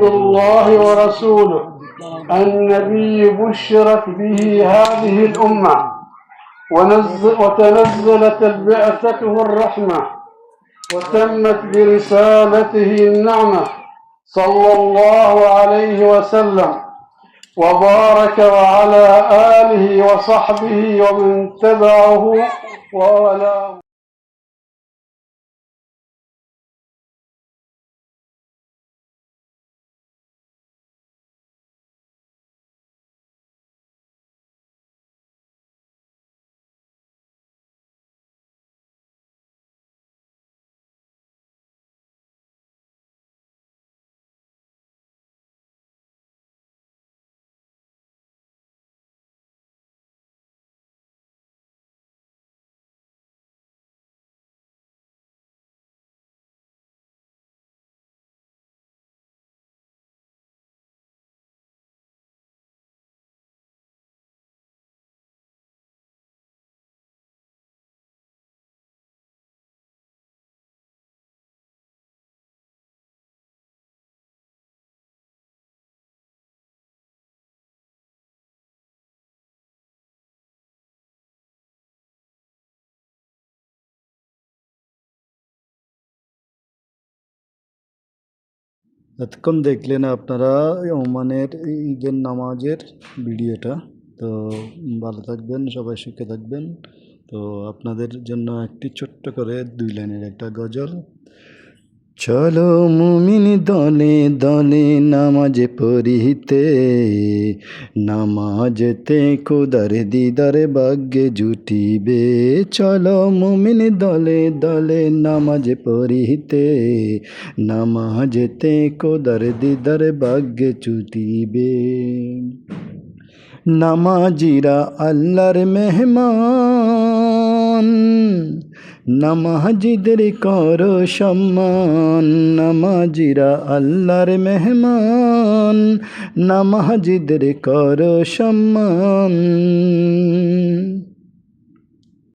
عبد الله ورسوله النبي بشرت به هذه الأمة. ونزل وتنزلت البعثة والرحمة وتمت برسالته النعمة صلى الله عليه وسلم وبارك وعلى آله وصحبه ومن تبعه وولاه এতক্ষণ দেখলেন আপনারা, ওমানের ঈদের নামাজের ভিডিওটা। তো ভালো থাকবেন, সবাই সুখে থাকবেন। তো আপনাদের জন্য একটি ছোট্ট করে দুই লাইনের একটা গজল। চলো মুমিন দলে দলে নামাজে পড়িতে। নামাজেতে কোদার দিদারে ভাগ্যে জুটিবে। চলো মুমিন দলে দলে নামাজে পড়িতে। নামাজেতে কোদার দিদার ভাগ্যে জুটিবে। নামাজিরা আল্লাহর মেহমান। নামাজিদের কর সম্মান। নামাজিরা আল্লাহর মেহমান। নামাজিদের কর সম্মান।